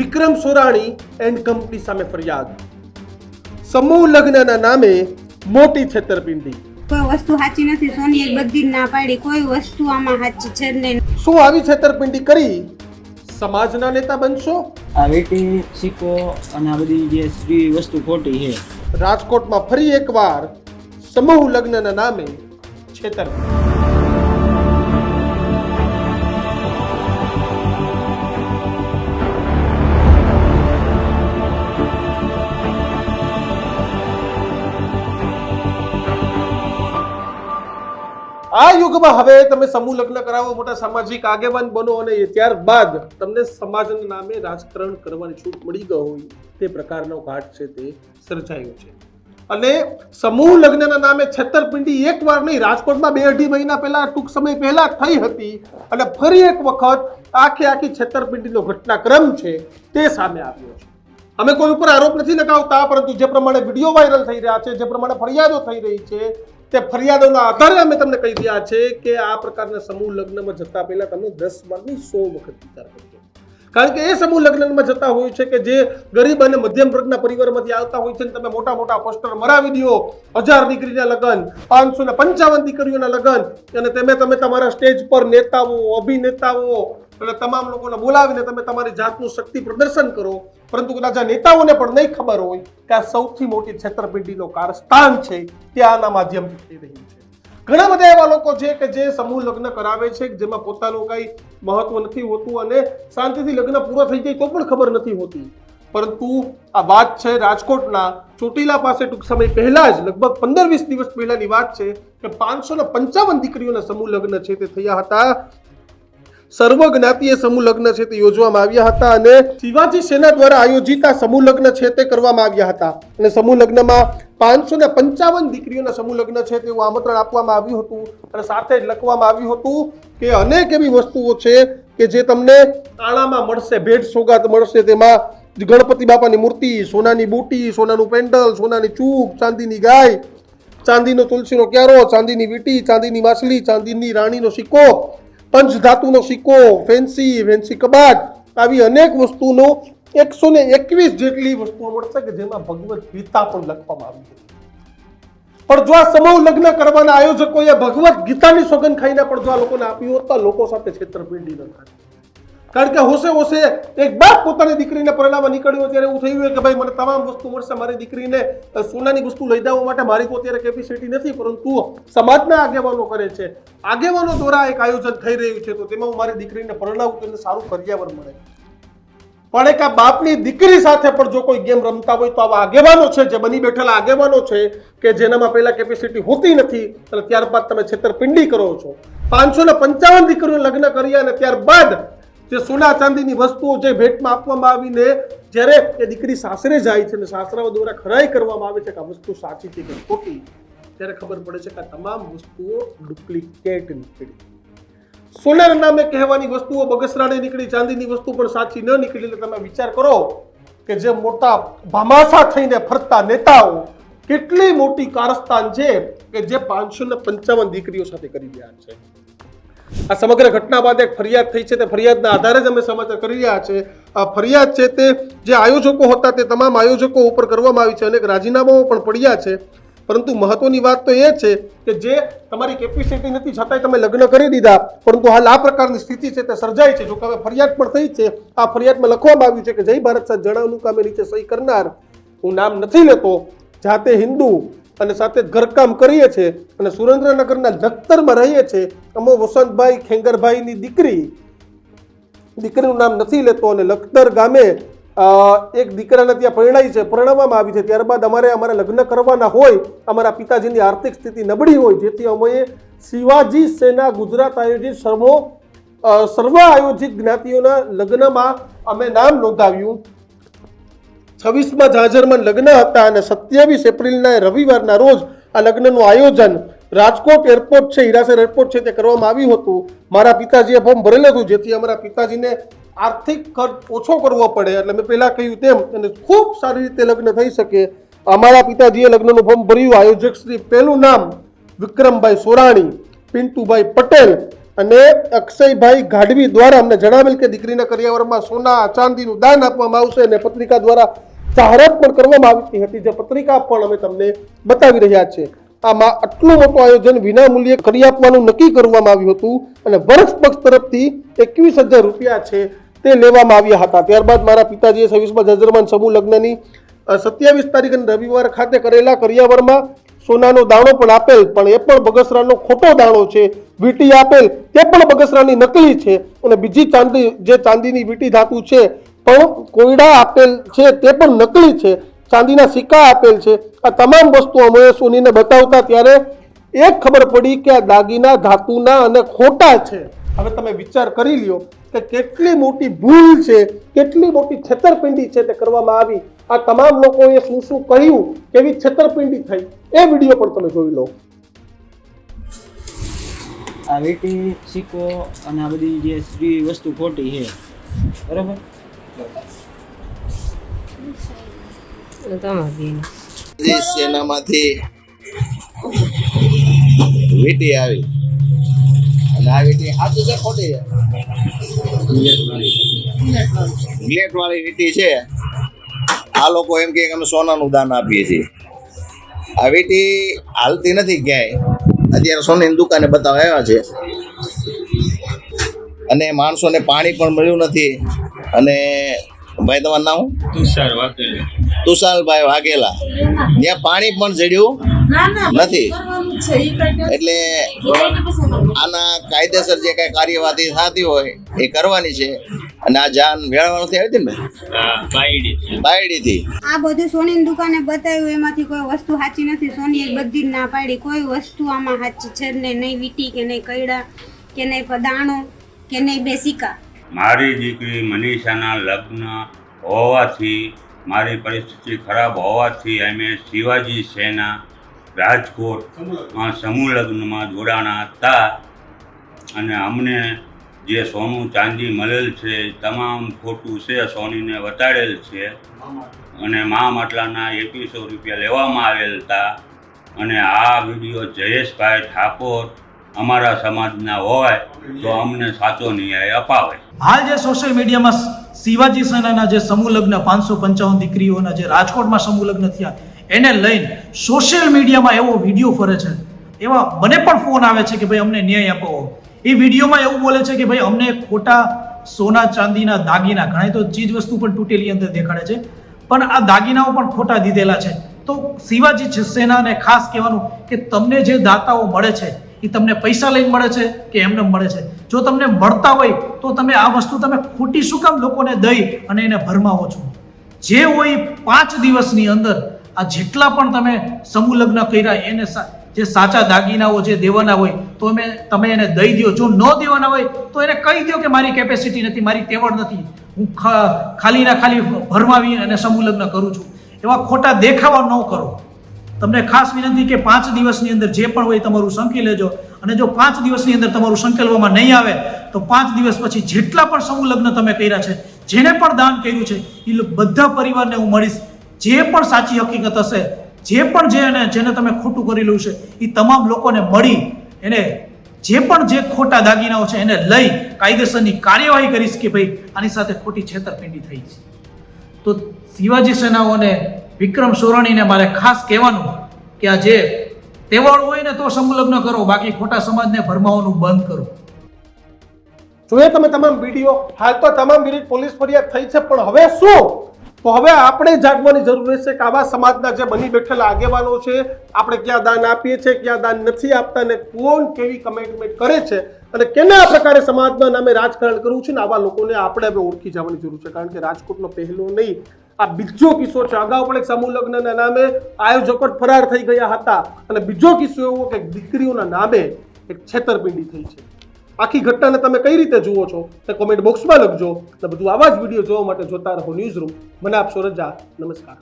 Vikram Sorani and company સામે ફરિયાદ. સમૂહ લગ્નના નામે મોટી છેતરપિંડી. કોઈ વસ્તુ સાચી નથી સોનીએ બધી ના પાડી. કોઈ વસ્તુ આમાં સાચી છે નહીં. શું આવી છેતરપિંડી કરી સમાજના નેતા બનશો? આ વેટી સિક્કો અને આ બધી જે સ્ત્રી વસ્તુ ખોટી છે. રાજકોટમાં ફરી એકવાર સમૂહ લગ્નના નામે છેતરપિંડી. આ યુગમાં હવે તમે સમૂહ લગ્ન કરાવો, મોટા સામાજિક આગેવાન બનો અને ત્યારબાદ તમને સમાજના નામે રાજકારણ કરવાની છૂટ મળી ગઈ હોય તે પ્રકારનો ઘાટ છે તે સર્જાયો છે. અને સમૂહ લગ્નના નામે છેતરપિંડી એકવાર નહીં, રાજકોટમાં બે અઢી મહિના પહેલા, ટૂંક સમય પહેલા થઈ હતી અને ફરી એક વખત આખી આખી છેતરપિંડીનો ઘટનાક્રમ છે તે સામે આવ્યો છે. અમે કોઈ ઉપર આરોપ નથી લગાવતા, પરંતુ જે પ્રમાણે વીડિયો વાયરલ થઈ રહ્યા છે, જે પ્રમાણે ફરિયાદો થઈ રહી છે તે ફરિયાદોના આધારે અમે તમને કહી રહ્યા છે કે આ પ્રકારના સમૂહ લગ્નમાં જતા પહેલા તમે દસ વારની સો વખત વિચાર કરજો. કારણ કે એ સમૂહ લગ્નમાં જતા હોય છે કે જે ગરીબ અને મધ્યમ વર્ગના પરિવારમાંથી આવતા હોય છે ને તમે મોટા મોટા પોસ્ટર મરાવી દો, હજાર દીકરીના લગ્ન, પાંચસો ને પંચાવન દીકરીઓના લગ્ન અને તમે તમે તમારા સ્ટેજ પર નેતાઓ, અભિનેતાઓ અને તમામ લોકોને બોલાવીને તમે તમારી જાતનું શક્તિ પ્રદર્શન કરો. પરંતુ કદાચ આ નેતાઓને પણ નહીં ખબર હોય કે આ સૌથી મોટી છેતરપિંડીનો કારસ્તાન છે તે આના માધ્યમથી થઈ રહ્યું છે. ઘણા બધા એવા લોકો છે કે જે સમૂહ લગ્ન કરાવે છે, જેમાં પોતાનું કઈ મહત્વ નથી હોતું અને શાંતિથી લગ્ન પૂરો થઈ જાય તો પણ ખબર નથી હોતી. પરંતુ આ વાત છે રાજકોટના ચોટીલા પાસે ટૂંક સમય પહેલા જ, લગભગ પંદર વીસ દિવસ પહેલાની વાત છે કે પાંચસો ને પંચાવન દીકરીઓના સમૂહ લગ્ન છે તે થયા હતા. સર્વ જ્ઞાતિય સમૂહ લગ્ન છે તે યોજવામાં આવ્યા હતા અને શિવાજી સેના દ્વારા આયોજિત આ સમૂહ લગ્ન છે તે કરવામાં આવ્યા હતા. અને સમૂહ લગ્નમાં પાંચસો ને પંચાવન દીકરીઓના સમૂહ લગ્ન છે તેવું આમંત્રણ આપવામાં આવ્યું હતું અને સાથે જ લખવામાં આવ્યું હતું કે અનેક એવી વસ્તુઓ છે કે જે તમને તાળામાં મળશે, ભેટ સોગાત મળશે. તેમાં ગણપતિ બાપાની મૂર્તિ, સોનાની બુટી, સોનાનું પેન્ડલ, સોનાની ચૂક, ચાંદીની ગાય, ચાંદીનો તુલસીનો ક્યારો, ચાંદીની વીટી, ચાંદીની માછલી, ચાંદીની રાણીનો સિક્કો પંચ ધાતુનો સિક્કો ફેન્સી ફેન્સી કબાટ આવી અનેક વસ્તુનો એકસો ને એકવીસ જેટલી વસ્તુઓ મળશે કે જેમાં ભગવદ્ ગીતા પણ લખવામાં આવી છે. પણ જો આ સમૂહ લગ્ન કરવાના આયોજકોએ ભગવદ્ ગીતાની સોગંદ ખાઈને પણ જો આ લોકોને આપ્યું હોત તો લોકો સાથે છેતરપિંડી ન થાય કારણ કે હોશે હોશે એક બાપ પોતાની દીકરીને પરણાવવા નીકળ્યો ત્યારે એવું થયું કે ભાઈ, મને તમામ વસ્તુ મળશે, મારી દીકરીને સોનાની વસ્તુ લઈ દેવા માટે. મારી તો અત્યારે કેપેસિટી નથી, પરંતુ સમાજના આગેવાનો કરે છે. આગેવાનો દ્વારા એક આયોજન થઈ રહ્યું છે, તો તેમાં હું મારી દીકરીને પરણાવું તો એને સારું પર્યાવરણ મળે. પણ એક આ બાપની દીકરી સાથે પણ જો કોઈ ગેમ રમતા હોય તો આવા આગેવાનો છે, જે બની બેઠેલા આગેવાનો છે, કે જેનામાં પહેલા કેપેસિટી હોતી નથી, અને ત્યારબાદ તમે છેતરપિંડી કરો છો. પાંચસો ને પંચાવન દીકરીઓ લગ્ન કર્યા અને ત્યારબાદ જે સોના ચાંદીની વસ્તુઓ જે ભેટમાં આપવામાં આવીને જ્યારે એ દીકરી સાસરે જાય છે અને સાસરાઓ દ્વારા ખરાઈ કરવામાં આવે છે કે આ વસ્તુ સાચી છે કે ખોટી, ત્યારે ખબર પડે છે કે આ તમામ વસ્તુઓ ડુપ્લિકેટ નીકળી. સોનાના નામે કહેવાની વસ્તુઓ બગસરાને નીકળી, ચાંદીની વસ્તુ પણ સાચી ન નીકળી, એટલે તમે વિચાર કરો કે જે મોટા ભામાસા થઈને ફરતા નેતાઓ, કેટલી મોટી કારસ્તાન છે કે જે પાંચસો ને પંચાવન દીકરીઓ સાથે કરી રહ્યા છે. આ સમગ્ર ઘટના બાદ એક ફરિયાદ થઈ છે. તે ફરિયાદના આધારે જ અમે સમાચાર કરી રહ્યા છે. આ ફરિયાદ છે તે જે આયોજકો હતા તે તમામ આયોજકો ઉપર કરવામાં આવી છે. અનેક રાજીનામાઓ પણ પડ્યા છે. પરંતુ મહત્વની વાત તો એ છે કે જે તમારી કેપેસિટી નથી છતાંય તમે લગ્ન કરી દીધા. પરંતુ હાલ આ પ્રકારની સ્થિતિ છે તે સર્જાય છે. જો કે હવે ફરિયાદ પણ થઈ છે. આ ફરિયાદમાં લખવામાં આવ્યું છે કે જય ભારત સાથ જણાવનું કામે નીચે સહી કરનાર હું નામ નથી લેતો. જાતે હિન્દુ અને સાથે ઘરકામ કરીએ છીએ અને સુરેન્દ્રનગરના લખતરમાં રહીએ છીએ. અમો વસંતભાઈ ખેંગરભાઈની દીકરી, દીકરીનું નામ નથી લેતો અને લખતર ગામે એક દીકરાને ત્યાં પરણાઈ છે, પરણાવવામાં આવી છે. ત્યારબાદ અમારે અમારે લગ્ન કરવાના હોય, અમારા પિતાજીની આર્થિક સ્થિતિ નબળી હોય, જેથી અમે શિવાજી સેના ગુજરાત આયોજિત સર્વો સર્વ આયોજિત જ્ઞાતિઓના લગ્નમાં અમે નામ નોંધાવ્યું. છવ્વીસમાં જાજરમાં લગ્ન હતા અને સત્યાવીસ એપ્રિલના રવિવારના રોજ આ લગ્નનું આયોજન રાજકોટ એરપોર્ટ છે, હિરાસર એરપોર્ટ છે તે કરવામાં આવ્યું હતું. મારા પિતાજીએ ફોર્મ ભરેલું હતું, જેથી અમારા પિતાજીને આર્થિક ખર્ચ ઓછો કરવો પડે. એટલે મેં પહેલાં કહ્યું તેમ, અને ખૂબ સારી રીતે લગ્ન થઈ શકે. અમારા પિતાજીએ લગ્નનું ફોર્મ ભર્યું. આયોજક શ્રી પહેલું નામ વિક્રમભાઈ સોરાણી, પિન્ટુભાઈ પટેલ અને અક્ષયભાઈ ગાઢવી દ્વારા અમને જણાવેલ કે દીકરીના કરિયાવરમાં સોના, ચાંદીનું દાન આપવામાં આવશે અને પત્રિકા દ્વારા જાહેરાત પણ કરવામાં આવી હતી. જે પત્રિકા પણ અમે તમને બતાવી રહ્યા છે. આમાં આટલું મોટું આયોજન વિના મૂલ્યે કરી આપવાનું નક્કી કરવામાં આવ્યું હતું અને વર્ષ પક્ષ તરફથી એકવીસ હજાર રૂપિયા છે તે લેવામાં આવ્યા હતા. ત્યારબાદ મારા પિતાજીએ છવ્વીસમાં જજરમાન સમૂહ લગ્નની સત્યાવીસ તારીખ અને રવિવાર ખાતે કરેલા કરિયાવરમાં સોનાનો દાણો પણ આપેલ, પણ એ પણ બગસરાનો ખોટો દાણો છે. વીટી આપેલ, તે પણ બગસરાની નકલી છે. અને બીજી ચાંદી, જે ચાંદીની વીટી ધાતુ છે પણ કોયડા આપેલ છે, તે પણ નકલી છે. ચાંદીના સિક્કા આપેલ છે. આ તમામ વસ્તુ અમે સોનીને બતાવતા ત્યારે એક ખબર પડી કે આ દાગીના ધાતુના અને ખોટા છે. હવે તમે વિચાર કરી લ્યો કે કેટલી મોટી ભૂલ છે, કેટલી મોટી છેતરપિંડી છે તે કરવામાં આવી. આ તમામ લોકોએ શું શું કહ્યું, કેવી છેતરપિંડી થઈ, એ વીડિયો પણ તમે જોઈ લો. આ વેટી સિક્કો અને આ બધી જે વસ્તુ ખોટી છે, બરાબર? આ ગ્લેટ વાળી વીટી છે. આ લોકો એમ કે અમે સોનાનું દાન આપીએ છીએ. આ વીટી હાલતી નથી ક્યાંય. અત્યારે સોનાની દુકાને બતાવ્યા છે. અને માણસોને પાણી પણ મળ્યું નથી. અને ભાઈ તમારું નામ? તુષાર વાઘેલા. તુષારભાઈ વાઘેલા. ત્યાં પાણી પણ ઝડ્યું નથી. એટલે આના કાયદેસર જે કાંઈ કાર્યવાહી થતી હોય એ કરવાની છે. અને આ જાન વેળાવાનું આવી હતી ને બાયડીથી. આ બધું સોનીની દુકાને બતાવ્યું એમાંથી કોઈ વસ્તુ સાચી નથી. સોનીએ બધી ના પાડી. કોઈ વસ્તુ આમાં સાચી છે ને નહીં. વીટી કે નહીં કૈડા કે નહીં પદાણો કે નહીં બે સિક્કા. મારી દીકરી મનીષાના લગ્ન હોવાથી, મારી પરિસ્થિતિ ખરાબ હોવાથી અમે શિવાજી સેના રાજકોટમાં સમૂહ લગ્નમાં જોડાણા હતા. અને અમને જે સોનું ચાંદી મળેલ છે, તમામ ખોટું છે, સોનીને વટાડેલ છે. અને મા માટલાના એકવીસો રૂપિયા લેવામાં આવેલ હતા. અને આ વીડિયો જયેશભાઈ ઠાકોર અમારા સમાજના હોય તો અમને સાચો ન્યાય અપાવે. હાલ જે સોશિયલ મીડિયામાં શિવાજી સેનાના જે સમૂહ લગ્ન, પાંચસો પંચાવન દીકરીઓના જે રાજકોટમાં સમૂહ લગ્ન થયા, એને લઈને સોશિયલ મીડિયામાં એવો વીડિયો ફરે છે. એવા મને પણ ફોન આવે છે કે ભાઈ અમને ન્યાય અપાવો એ વિડીયોમાં એવું બોલે છે કે ભાઈ અમને ખોટા સોના ચાંદીના દાગીના ઘણા તો ચીજ વસ્તુ પણ તૂટેલી અંદર દેખાડે છે. પણ આ દાગીનાઓ પણ ખોટા દીધેલા છે. તો શિવાજી સેનાને ખાસ કહેવાનું કે તમને જે દાતાઓ મળે છે એ તમને પૈસા લઈને મળે છે કે એમને મળે છે. જો તમને મળતા હોય તો તમે આ વસ્તુ તમે ખોટી શું કામ લોકોને દઈ અને એને ભરમાવો છો? જે હોય પાંચ દિવસની અંદર આ જેટલા પણ તમે સમૂહ લગ્ન કર્યા, એને જે સાચા દાગીનાઓ, જે દેવાના હોય, તો અમે, તમે એને દઈ દો જો ન દેવાના હોય, તો એને કહી દો કે મારી કેપેસિટી નથી, મારી તેવડ નથી. હું ખાલીના ખાલી ભરમાવી અને સમૂહ લગ્ન કરું છું. એવા ખોટા દેખાવા ન કરો. તમને ખાસ વિનંતી કે પાંચ દિવસની અંદર જે પણ હોય તમારું સંકી લેજો. અને જો પાંચ દિવસની અંદર તમારું સંકેલવામાં નહીં આવે, તો પાંચ દિવસ પછી જેટલા પણ સમૂહ લગ્ન તમે કર્યા છે જેને પણ દાન કર્યું છે એ બધા પરિવારને હું મળીશ. જે પણ સાચી હકીકત હશે, જે પણ જે એને, જેને તમે ખોટું કરેલું છે એ તમામ લોકોને મળી એને જે પણ જે ખોટા દાગીનાઓ છે એને લઈ કાયદેસરની કાર્યવાહી કરીશ કે ભાઈ આની સાથે ખોટી છેતરપિંડી થઈ છે. તો શિવાજી સેનાઓને વિક્રમ સોરણીને મારે ખાસ કહેવાનું કે આ જે તહેવાર હોય ને તો સંલગ્ન કરો, બાકી ખોટા સમાજને ભરમાવાનું બંધ કરો. જોઈએ તમે તમામ વીડિયો, હાલ તો તમામ વિરુદ્ધ પોલીસ ફરિયાદ થઈ છે, પણ હવે શું? તો હવે આપણે જાગવાની જરૂર રહેશે કે આવા સમાજના જે બની બેઠેલા આગેવાનો છે, આપણે ક્યાં દાન આપીએ છીએ, ક્યાં દાન નથી આપતા ને કોણ કેવી કમેન્ટમેન્ટ કરે છે અને કેના પ્રકારે સમાજના નામે રાજકારણ કરવું છે ને આવા લોકોને આપણે હવે ઓળખી જવાની જરૂર છે. કારણ કે રાજકોટનો પહેલો નહીં આ બીજો કિસ્સો છે. અગાઉ પણ એક સમૂહ લગ્નના નામે આયોજકો જ ફરાર થઈ ગયા હતા. અને બીજો કિસ્સો એવો કે દીકરીઓના નામે એક છેતરપિંડી થઈ છે. આખી ઘટનાને તમે કઈ રીતે જુઓ છો? તે કોમેન્ટ બોક્સમાં લખજો. અને બધું આવા જ વીડિયો જોવા માટે જોતા રહો ન્યૂઝ રૂમ મને આપશો રજા. નમસ્કાર.